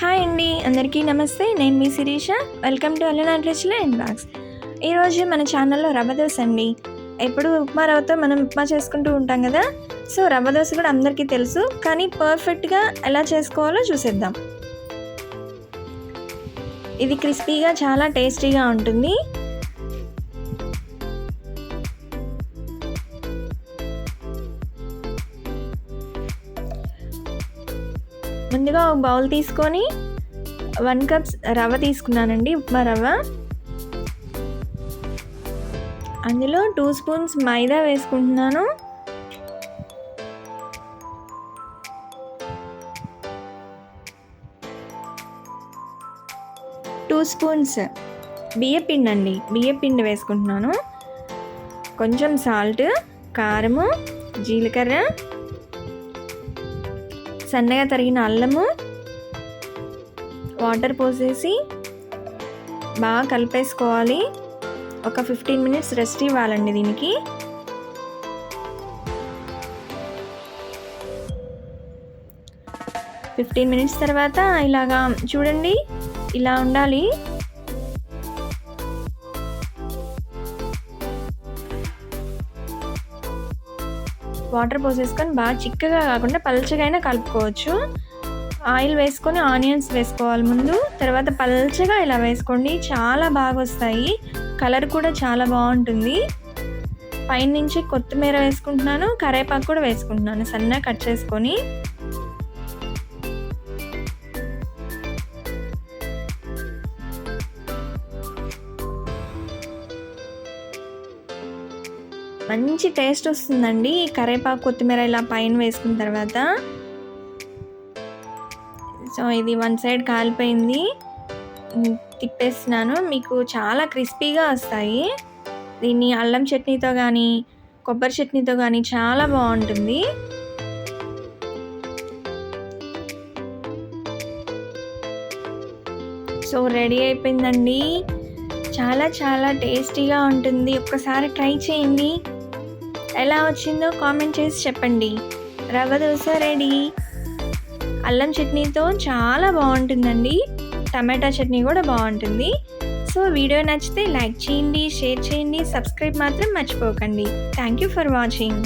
Hi అండి అందరికీ నమస్తే. నేను మీ శిరీష. వెల్కమ్ టు అల్లెన్ రిచ్లో అండ్ బ్లాగ్స్ ఈరోజు మన ఛానల్లో రవ్వ దోశ అండి. ఎప్పుడు ఉప్మా రవ్వతో మనం ఉప్మా చేసుకుంటూ ఉంటాం కదా? సో రవ్వ దోశ కూడా అందరికీ తెలుసు. కానీ పర్ఫెక్ట్గా ఎలా చేసుకోవాలో చూసేద్దాం. ఇది క్రిస్పీగా చాలా టేస్టీగా ఉంటుంది. ముందుగా ఒక బౌల్ తీసుకొని వన్ కప్స్ రవ్వ తీసుకున్నానండి. ఉప్మా రవ్వ. అందులో టూ స్పూన్స్ మైదా వేసుకుంటున్నాను. టూ స్పూన్స్ బియ్యపిండి అండి బియ్యపిండి వేసుకుంటున్నాను. కొంచెం సాల్ట్ కారము జీలకర్ర సన్నగా తరిగిన అల్లము వాటర్ పోసేసి బాగా కలిపేసుకోవాలి. ఒక ఫిఫ్టీన్ మినిట్స్ రెస్ట్ ఇవ్వాలండి దీనికి. ఫిఫ్టీన్ మినిట్స్ తర్వాత ఇలాగా చూడండి ఇలా ఉండాలి. వాటర్ పోసేసుకొని బాగా చిక్కగా కాకుండా పలచగైనా కలుపుకోవచ్చు. ఆయిల్ వేసుకొని ఆనియన్స్ వేసుకోవాలి ముందు. తర్వాత పల్చగా ఇలా వేసుకోండి. చాలా బాగా వస్తాయి. కలర్ కూడా చాలా బాగుంటుంది. పైనుంచి కొత్తిమీర వేసుకుంటున్నాను. కరేపాకు కూడా వేసుకుంటున్నాను. సన్నగా కట్ చేసుకొని. మంచి టేస్ట్ వస్తుందండి. కరేపాకు కొత్తిమీర ఇలా పైన వేసుకున్న తర్వాత. సో ఇది వన్ సైడ్ కాలిపోయింది. తిప్పేస్తున్నాను. మీకు చాలా క్రిస్పీగా వస్తాయి. దీన్ని అల్లం చట్నీతో కానీ కొబ్బరి చట్నీతో కానీ చాలా బాగుంటుంది. సో రెడీ అయిపోయిందండి. చాలా చాలా టేస్టీగా ఉంటుంది. ఒక్కసారి ట్రై చేయండి. ఎలా వచ్చిందో కామెంట్ చేసి చెప్పండి. రవ్వ దోశ రెడీ అల్లం చట్నీతో చాలా బాగుంటుందండి. టమాటా చట్నీ కూడా బాగుంటుంది. సో వీడియో నచ్చితే లైక్ చేయండి షేర్ చేయండి సబ్స్క్రైబ్ మాత్రం మర్చిపోకండి. Thank you for watching